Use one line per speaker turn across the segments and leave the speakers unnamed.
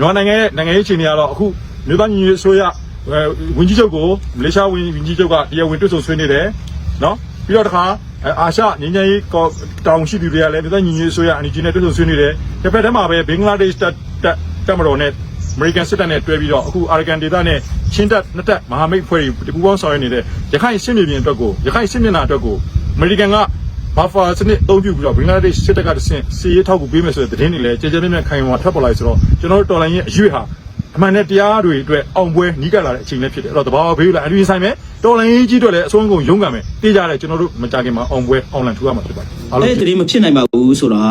မြန်မာနိုင်ငံရဲ့နိုင်ငံရေးအခြေအနေကတော့အခုမြို့သားညီညွတ်ရေးအစိုးရအဲဝန်ကြီးချုပ်ကိုမလေးရှားဝန်ဝန်ကြီးချုပ်ကတရားဝင်တွေ့ဆုံဆွေးနွေးတယ်နော်ပြီးတော့တခါအဲအာရှငင်းငယ်ရေးကောတောင်ရှိသူတွေကလည်းမြို့သားညီညွတ်ရေးအစိုးရအန်ဂျီနဲ့တွေ့ဆုံဆွေးနွေးတယ်တစ်ဖက်တည်းမှာပဲဘင်္ဂလားဒေ့ရှ်တပ်တပ်တပ်မတော်နဲ့ American စစ်တပ်နဲ့တွဲပြီးတော့အခု Arakan ဒေသနဲ့ချင်းတပ်နှစ်တပ်မဟာမိတ်ဖွဲ့တွေတပူပေါင်းဆောင်ရွက်နေတဲ့ရခိုင်စစ်မြေပြင်အတွက်ကိုရခိုင်စစ်မျက်နှာအတွက်ကို American က buffer စနစ်အသုံးပြုပြီးတော့ဘင်္ဂလားဒေ့ရှ်စစ်တပ်ကတဆင့်စီရေးထောက်ကူပေးမယ်ဆိုတဲ့သတင်းတွေလည်းကြည်ကြဲမြဲမြဲခိုင်မာထွက်ပေါ်လာဆိုတော့ကျွန်တော်တို့တော်လိုင်းရဲ့အရွေ့ဟာအမှန်နဲ့တရားတွေအတွက်အောင်ပွဲနီးကပ်လာတဲ့အချိန်လည်းဖြစ်တယ်အဲ့တော့တဘာဝဘေးလာအရင်ဆိုင်မယ်တော်လိုင်းကြီးအတွက်လည်းအဆုံးကုန်ရုန်းကန်မယ်တေးကြတယ်ကျွန်တော်တို့မကြခင်မှာအောင်ပွဲအောင်လန်ထူရမှာဖြစ်ပါတယ်အားလုံး
အဲ့ဒီတည်းမဖြစ်နိုင်ပါဘူးဆိုတာ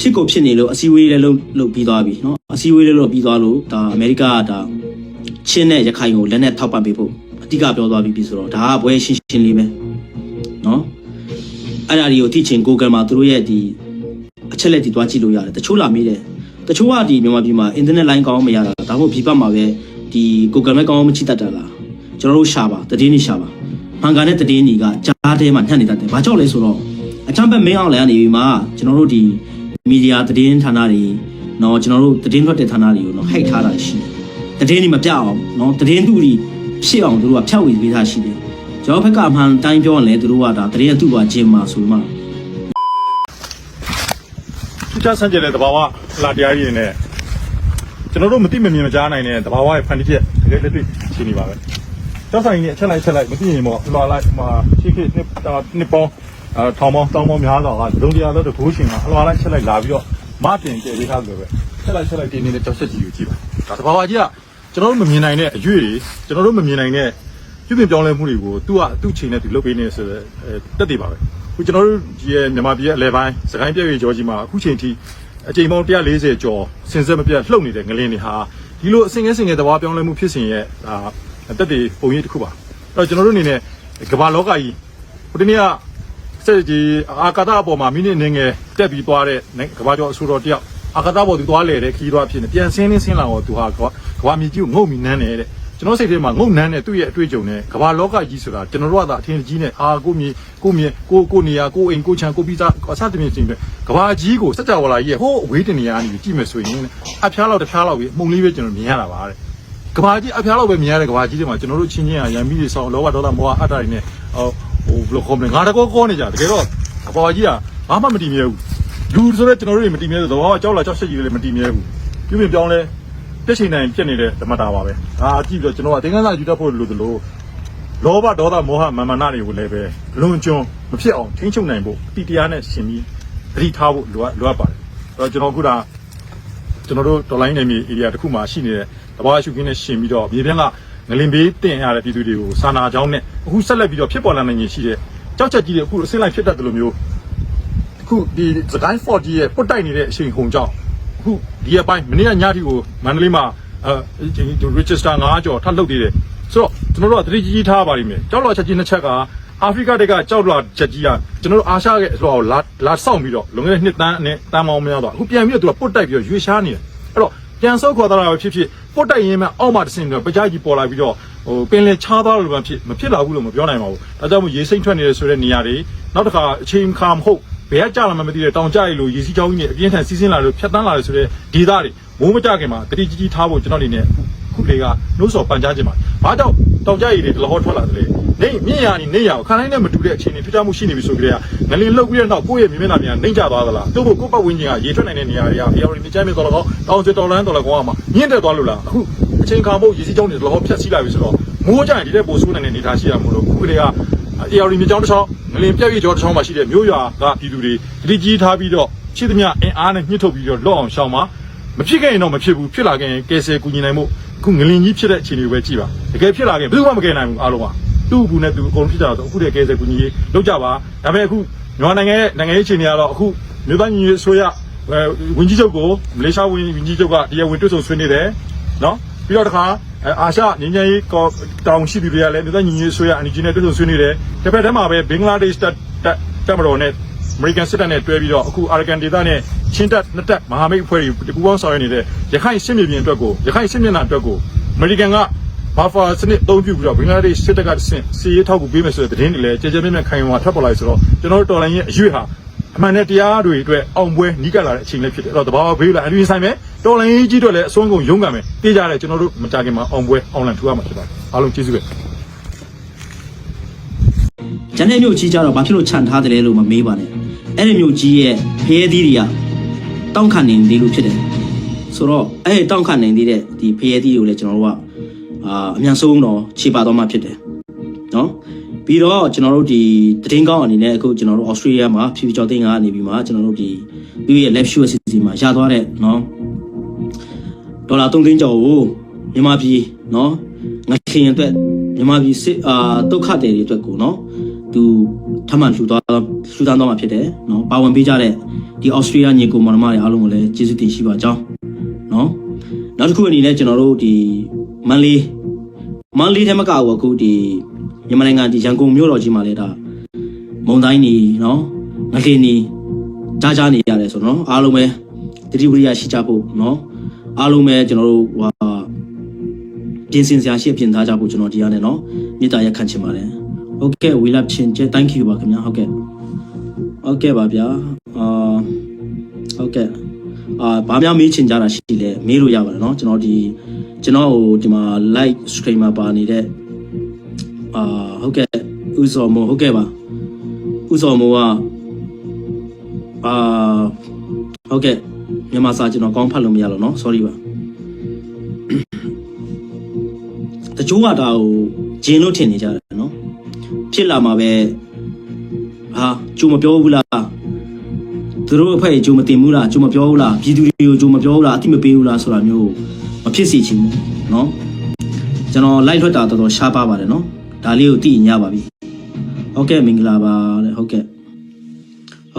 ဖြစ်ကိုဖြစ်နေလို့အစည်းအဝေးလည်းလုပ်လုပ်ပြီးသွားပြီเนาะအစည်းအဝေးလည်းလုပ်ပြီးသွားလို့ဒါအမေရိကကဒါချင်းနဲ့ရခိုင်ကိုလက်နဲ့ထောက်ပံ့ပေးဖို့အတိအကပြောသွားပြီးပြီဆိုတော့ဒါကဘွဲရှင်းရှင်းလေးပဲเนาะ အဲ့ဒါတွေကိုသိချင် Google မှာသူတို့ရဲ့ဒီအချက်လက်တွေတွားကြည့်လို့ရတယ်တချို့လာမေးတယ်တချို့ကဒီမြန်မာပြည်မှာ internet line ကောင်းမရတာဒါမှမဟုတ်ဘီပတ်မှာပဲဒီ Google Map ကောင်းမချိတတ်တာလားကျွန်တော်တို့ရှာပါတည်င်းနေရှာပါမန်ကာနဲ့တည်င်းညီကကြားထဲမှာနှက်နေတတ်တယ်ဘာကြောင့်လဲဆိုတော့အချမ်းဘက်မင်းအောင်လည်းနေပြီးမှကျွန်တော်တို့ဒီမီဒီယာတည်င်းဌာနတွေနော်ကျွန်တော်တို့တည်င်းထွက်တဲ့ဌာနတွေကိုနော်ဟိတ်ထားတာရှိတယ်တည်င်းညီမပြအောင်နော်တည်င်းသူတွေဖြစ်အောင်တို့ကဖြောက်ဝေပေးတာရှိတယ် ကျွန်တော်ဘက်ကအမှန်တိုင်းပြောရင်လည်းသူတို့ကဒါသတင်းအတူပါခြင်းမှာဆိုမှ
ထူးခြားဆန်းကျင်တဲ့တဘာဝလာတရားကြီးတွေနဲ့ကျွန်တော်တို့မသိမမြင်မကြားနိုင်တဲ့တဘာဝရဲ့ဖန်တီးချက်တကယ်လက်တွေ့ရှင်းနေပါပဲ။ကျောက်ဆိုင်ကြီးနဲ့အချက်လိုက်ချက်လိုက်မသိရင်ပေါ့လွာလိုက်မှာရှိခိနှစ်နှစ်ပေါင်းအဲထောင်ပေါင်းတောင်းပေါင်းများစွာကဒုံတရားတော့တကူရှင်ကအလွာလိုက်ချက်လိုက်လာပြီးတော့မတင်ကြပေးထားတယ်ပဲ။ချက်လိုက်ချက်လိုက်တင်းနေတဲ့ကျောက်ဆက်ကြီးကိုကြည့်ပါ။ဒါတဘာဝကြီးကကျွန်တော်တို့မမြင်နိုင်တဲ့အရွေ့တွေကျွန်တော်တို့မမြင်နိုင်တဲ့ ပြုပြင်ပြောင်းလဲမှုတွေကိုသူကသူ့ချိန်နဲ့သူလုပ်ပေးနေဆိုတော့အဲတက်တည်ပါပဲ။ခုကျွန်တော်တို့ဒီရဲ့မြန်မာပြည်ရဲ့အလဲပိုင်းစကိုင်းပြည့်ရွေကျော်ကြီးမှာအခုချိန်ထိအချိန်ပေါင်း140ကျော်စင်ဆက်မပြတ်လှုပ်နေတဲ့ငလင်းတွေဟာဒီလိုအစင်ငယ်စင်ငယ်သဘာဝပြောင်းလဲမှုဖြစ်စဉ်ရဲ့ဒါတက်တည်ပုံရိပ်တစ်ခုပါ။အဲ့တော့ကျွန်တော်တို့အနေနဲ့ကမ္ဘာလောကကြီးဟိုဒီနေ့ကစက်ကြီးအာကာသအပေါ်မှာမိနစ်နေငယ်တက်ပြီးသွားတဲ့ကမ္ဘာကျော်အဆိုတော်တယောက်အာကာသပေါ်သူသွားလေတဲ့ခီးသွားဖြစ်နေပြန်ဆင်းနေဆင်းလာတော့သူဟာကမ္ဘာမြေကြီးကိုငုံမိနန်းနေတဲ့ ကျွန်တော်စိတ်ထဲမှာငုံနန်းတဲ့သူ့ရဲ့အတွေ့အကြုံနဲ့ကမ္ဘာလောကကြီးဆိုတာကျွန်တော်တို့ကသာအထင်ကြီးနဲ့အာကိုမြေကိုမြေကိုကိုနေရာကိုအိမ်ကိုချမ်းကိုပြီးသားအစသဖြင့်ရှင်ပဲကမ္ဘာကြီးကိုစัจ java လာကြီးရဲ့ဟိုးအဝေးတင်နေရာကနေကြည့်မယ်ဆိုရင်အဖျားလောက်တစ်ဖျားလောက်ပြီးအမှုန်လေးပဲကျွန်တော်မြင်ရတာပါတဲ့ကဘာကြီးအဖျားလောက်ပဲမြင်ရတဲ့ကဘာကြီးတွေမှာကျွန်တော်တို့ချင်းချင်းရရံမိတွေဆောင်လောဘဒေါသမောဟအတ္တတွေနဲ့ဟိုဟိုဘယ်လိုခေါ်မလဲငါတကောကောနေကြတကယ်တော့ကဘာကြီးကဘာမှမတည်မြဲဘူးလူဆိုတော့ကျွန်တော်တို့တွေမတည်မြဲဆိုတော့ကြောက်လာကြောက်ရှက်ကြီးတွေလည်းမတည်မြဲဘူးပြုပြင်ပြောင်းလဲ တက်ချိန်တိုင်းပြက်နေတဲ့ဓမ္မတာပါပဲဒါအကြည့်ပြီးတော့ကျွန်တော်ကသင်္ကန်းစာယူတတ်ဖို့လိုသလိုလောဘဒေါသမောဟမာမနာတွေကိုလည်းပဲလွန်ကျွန်းမဖြစ်အောင်ထိန်းချုပ်နိုင်ဖို့အတိတရားနဲ့ရှင်ပြီးသတိထားဖို့လိုအပ်လိုအပ်ပါတယ်အဲ့တော့ကျွန်တော်ခုဒါကျွန်တော်တို့ဒေါ်လာနယ်မြေ area တစ်ခုမှာရှိနေတဲ့တဘာဝရှုခင်းနဲ့ရှင်ပြီးတော့မြေပြင်ကငလင်ဘေးတင်ရတဲ့ပြည်သူတွေကိုစာနာကြောင်းနဲ့အခုဆက်လက်ပြီးတော့ဖြစ်ပေါ်လာနိုင်ရရှိတဲ့ကြောက်ချက်ကြီးတွေအခုအစင်းလိုက်ဖြစ်တတ်တယ်လို့မျိုးအခုဒီစကိုင်း40ရဲ့ပုတ်တိုက်နေတဲ့အချိန်ခုံကြောင့် အခုဒီအပိုင်းမနေ့ကညထိကိုမန္တလေးမှာအဲဒီ register 9ကြော်ထပ်လုပ်သေးတယ်ဆိုတော့ကျွန်တော်တို့ကသတိကြီးကြီးထားပါလိမ့်မယ်ကြောက်လောချက်ကြီးနှစ်ချက်ကအာဖရိကတက်ကကြောက်လာချက်ကြီးကကျွန်တော်တို့အာရှရဲ့ဆိုတော့လာလာစောင့်ပြီးတော့လွန်ခဲ့တဲ့နှစ်တန်းနဲ့တန်းမောင်းများတော့အခုပြန်ပြီးတော့သူကပုတ်တိုက်ပြီးတော့ရွေးရှားနေတယ်အဲ့တော့ပြန်ဆုတ်ခေါ်သွားတာပဲဖြစ်ဖြစ်ပုတ်တိုက်ရင်မှအောက်မှာတစ်စင်တော့ပကြားကြီးပေါ်လာပြီးတော့ဟိုပင်လယ်ချားသွားလို့ပဲဖြစ်မဖြစ်လာဘူးလို့မပြောနိုင်ပါဘူးဒါကြောင့်မို့ရေစိမ့်ထွက်နေတဲ့ဆိုတဲ့နေရာတွေနောက်တစ်ခါအချိန်ခါမဟုတ် ဘယ်ကကြာလာမှမသိတဲ့တောင်ကြရည်လို့ရေစီးချောင်းကြီးနဲ့အပြင်းထန်စီးဆင်းလာလို့ဖြတ်တန်းလာလို့ဆိုတဲ့ဒေသတွေမိုးမကြခင်မှာတတိကြီးကြီးထားဖို့ကျွန်တော်အနေနဲ့ခုလေးကနှိုးဆော်ပန်ကြားခြင်းပါဘာကြောင့်တောင်ကြရည်တွေတလဟောထွက်လာတယ်လေနေမြင့်ရာနေနေရာကိုခန်းတိုင်းနဲ့မတူတဲ့အခြေအနေထူးခြားမှုရှိနေပြီဆိုကြတဲ့ငလင်လှုပ်ပြီးတဲ့နောက်ကိုယ့်ရဲ့မြေမျက်နှာပြန်နှိမ့်ကျသွားသလားတို့ဖို့ကိုယ့်ပတ်ဝန်းကျင်ကရေထွက်နိုင်တဲ့နေရာတွေကအေယာရီမြချမ်းမြေတော်တော့တောင်ကျွတော်လန်းတော်လည်းကောင်းအောင်မြင့်တက်သွားလို့လားအခုအချိန်ခါမို့ရေစီးချောင်းတွေတလဟောဖြတ်စီးလာပြီဆိုတော့မိုးကြရင်ဒီတဲ့ပိုဆိုးနိုင်တဲ့အနေအထားရှိရမို့လို့ခုကလေးကအေယာရီမြေချောင်းတစ်ချောင်းင လင်ပြက်ရီကျော်တစ်ချောင်းမှာရှိတဲ့မြို့ရွာကပြည်သူတွေတတိကြီးထားပြီးတော့ရှိသမျှအင်အားနဲ့ညှစ်ထုတ်ပြီးတော့လော့အောင်ရှောင်းပါမဖြစ်ခဲ့ရင်တော့မဖြစ်ဘူးဖြစ်လာခဲ့ရင်ကယ်ဆယ်ကူညီနိုင်မှုအခုငလင်ကြီးဖြစ်တဲ့အခြေအနေကိုပဲကြည့်ပါတကယ်ဖြစ်လာခဲ့ဘယ်သူမှမကယ်နိုင်ဘူးအားလုံးကသူ့ဘူးနဲ့သူအကုန်ဖြစ်ကြတော့အခုတည်းကယ်ဆယ်ကူညီရေးလုပ်ကြပါဒါပေမဲ့အခုမြန်မာနိုင်ငံရဲ့နိုင်ငံရေးအခြေအနေကတော့အခုမြို့သားညီညွတ်ရေးအစိုးရအဲဝန်ကြီးချုပ်ကိုမလေးရှားဝန်ဝန်ကြီးချုပ်ကတရားဝင်တွေ့ဆုံဆွေးနွေးတယ်နော် ပြီးတော့တခါအဲအာရှငင်းငယ်ရေးကောတောင်ရှိသူတွေကလည်းမြို့သားညီညွတ်ရေးအစိုးရအန်ဂျီနဲ့တွေ့ဆုံဆွေးနွေးတယ်တစ်ဖက်တည်းမှာပဲဘင်္ဂလားဒေ့ရှ်တပ်တပ်တပ်မတော်နဲ့ American စစ်တပ်နဲ့တွဲပြီးတော့အခု Arakan ဒေသနဲ့ချင်းတပ်နှစ်တပ်မဟာမိတ်အဖွဲ့တွေတပူပေါင်းဆောင်ရွက်နေတဲ့ရခိုင်စစ်မြေပြင်အတွက်ကိုရခိုင်စစ်မျက်နှာအတွက်ကို American က buffer စနစ်အသုံးပြုပြီးတော့ဘင်္ဂလားဒေ့ရှ်စစ်တပ်ကတဆင့်စီရေးထောက်ကူပေးမယ်ဆိုတဲ့သတင်းတွေလည်းကြည်ကြဲမြဲမြဲခိုင်မာထွက်ပေါ်လာဆိုတော့ကျွန်တော်တို့တော်လိုင်းရဲ့အရွေ့ဟာအမှန်နဲ့တရားတွေအတွက်အောင်ပွဲနီးကပ်လာတဲ့အချိန်လေးဖြစ်တယ်အဲ့တော့တဘာဝဘေးလာအရင်ဆိုင်မယ် တော်လိုင်းကြီးတို့လည်းအစွမ်းကုန်ရုန်းကန်မယ်ပြေးကြတယ်ကျွန်တော်တို့မကြခင်မှာအောင်ပွဲအောင်လန်ထူရမှာဖြစ်ပါတယ်အားလုံးကျေးဇူးပဲ
ဂျန်တဲ့မြို့ကြီးကြတော့ဘာဖြစ်လို့ခြံထားတယ်လဲလို့မမေးပါနဲ့အဲ့ဒီမြို့ကြီးရဲ့ဖရဲသီးတွေကတောင်းခံနေသေးလို့ဖြစ်တယ်ဆိုတော့အဲ့ဒီတောင်းခံနေသေးတဲ့ဒီဖရဲသီးတွေကိုလည်းကျွန်တော်တို့ကအာအမြန်ဆုံးတော့ခြေပါတော့မှဖြစ်တယ်နော်ပြီးတော့ကျွန်တော်တို့ဒီတည်င်းကောင်းအနေနဲ့အခုကျွန်တော်တို့ဩစတြေးလျမှာဖြူဖြူကျော်သိန်းကနေပြီးမှကျွန်တော်တို့ဒီသူရဲ့ left shoe အစီအစဉ်မှာရသွားတဲ့နော် ဒေါ်လာ3သိန်းကျော်ကိုမြန်မာပြည်နော်ငခင်အတွက်မြန်မာပြည်စစ်အာဒုက္ခတွေတွေအတွက်ကိုနော်သူထပ်မံလှူသွားလှူဒန်းသွားမှာဖြစ်တယ်နော်ပါဝင်ပေးကြတဲ့ဒီဩစတြေးလျညီကိုမောင်နှမတွေအားလုံးကိုလည်းကျေးဇူးတင်ရှိပါကြောင်းနော်နောက်တစ်ခုအနေနဲ့ကျွန်တော်တို့ဒီမန်လေးမန်လေးထဲမှာကအခုဒီမြန်မာနိုင်ငံဒီရန်ကုန်မြို့တော်ကြီးမှာလည်းဒါမုံတိုင်းနေနော်ငလင်းနေကြားကြားနေရတယ်ဆိုတော့နော်အားလုံးပဲတတိဝရိယရှိကြဖို့နော် အားလုံးပဲကျွန်တော်တို့ဟိုပြင်ဆင်စရာရှိပြင်သားကြဖို့ကျွန်တော်ဒီကနေနော်မေတ္တာရက်ခံချင်ပါတယ်။ Okay we love ချင်းကျဲ thank you ပါခင်ဗျာဟုတ်ကဲ့။ Okay ပါဗျာအာ Okay အာဘာများမေးချင်ကြတာရှိလဲမေးလို့ရပါတယ်နော်ကျွန်တော်ဒီကျွန်တော်ဟိုဒီမှာ live stream မှာပါနေတဲ့အာဟုတ်ကဲ့ဥဇော်မိုးဟုတ်ကဲ့ပါဥဇော်မိုးကအာဟုတ်ကဲ့ မြန်မာစာကျွန်တော်ကောင်းဖတ်လို့မရလို့เนาะ sorry ပါတချို့ကဒါဟိုဂျင်းလို့ထင်နေကြတယ်เนาะ ဖြစ်လာမှာပဲဟာကြုံမပြောဘူးလားသူတို့အဖေကြုံမတင်ဘူးလားကြုံမပြောဘူးလားပြည်သူတွေကိုကြုံမပြောဘူးလားအတိမပေးဘူးလားဆိုတာမျိုးမဖြစ်စေချင်ဘူးเนาะကျွန်တော်လိုက်ထွက်တာတော်တော်ရှားပါပါတယ်เนาะဒါလေးကိုသိညပါပြီဟုတ်ကဲ့မင်္ဂလာပါတဲ့ဟုတ်ကဲ့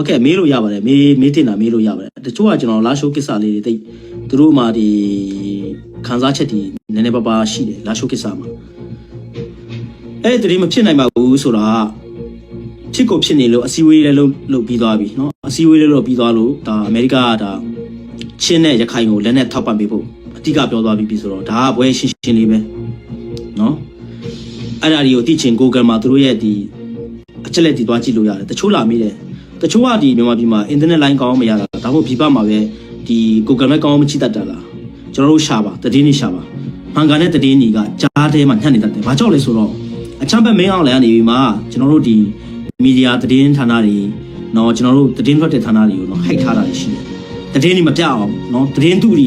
ဟုတ်ကဲ့မေးလို့ရပါတယ်မေးမေးတင်တာမေးလို့ရပါတယ်တချို့ကကျွန်တော်လာရှိုးကိစ္စလေးတွေတိတ်သူတို့မှဒီခံစားချက်တွေနည်းနည်းပါးပါးရှိတယ်လာရှိုးကိစ္စမှာ အဲ့ဒီတည်းမဖြစ်နိုင်ပါဘူးဆိုတာဖြစ်ကိုဖြစ်နေလို့အစည်းအဝေးလည်းလုပ်လုပ်ပြီးသွားပြီเนาะအစည်းအဝေးလည်းလုပ်ပြီးသွားလို့ဒါအမေရိကကဒါချင်းနဲ့ရခိုင်ကိုလက်နဲ့ထောက်ပံ့ပေးဖို့အတိကပြောသွားပြီးပြီဆိုတော့ဒါကဘွဲရှင်းရှင်းလေးပဲเนาะအဲ့ဒါတွေကိုသိချင် Google မှာသူတို့ရဲ့ဒီအချက်လက်တွေတွားကြည့်လို့ရတယ်တချို့လာမိတယ် တချို့ကဒီမြန်မာပြည်မှာ internet line ကောင်းမရတာဒါမှမဟုတ်ပြည်ပမှာပဲဒီ Google နဲ့ကောင်းမချိတတ်တာလားကျွန်တော်တို့ရှာပါတည်င်းနေရှာပါမှန်ကန်တဲ့တည်င်းကြီးကကြားထဲမှာညှက်နေတတ်တယ်ဘာကြောင့်လဲဆိုတော့ အချမ်းဘက်မင်းအောင်လည်းကနေပြီးမှကျွန်တော်တို့ဒီမီဒီယာသတင်းဌာနတွေเนาะကျွန်တော်တို့သတင်းထွက်တဲ့ဌာနတွေကိုเนาะဟိုက်ထားတာရှိတယ်။သတင်းတွေမပြအောင်เนาะသတင်းသူတွေ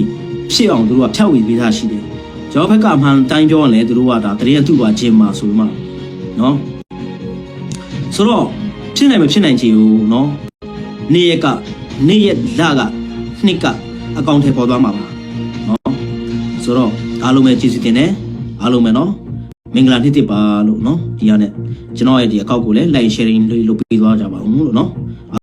ဖြစ်အောင်သူတို့ကဖြန့်ဝေပေးတာရှိတယ်။ကျွန်တော်ဘက်ကအမှန်တိုင်းပြောရင်လည်းသူတို့ကဒါသတင်းအတူပါခြင်းမှာဆိုမှเนาะဆိုတော့ ဖြစ်နိုင်မဖြစ်နိုင်ချေကိုเนาะနေ့ရက်ကနေ့ရက်လကနှစ်ကအကောင့်ထဲပေါ်သွားမှာပါเนาะဆိုတော့အားလုံးပဲကျေးဇူးတင်တယ်အားလုံးပဲเนาะ မင်္ဂလာနှစ်တစ်ပါလို့เนาะဒီရနဲ့ကျွန်တော်ရဲ့ဒီအကောက်ကိုလည်း like sharing လေးလုပ်ပေးသွားကြပါဦးလို့เนาะ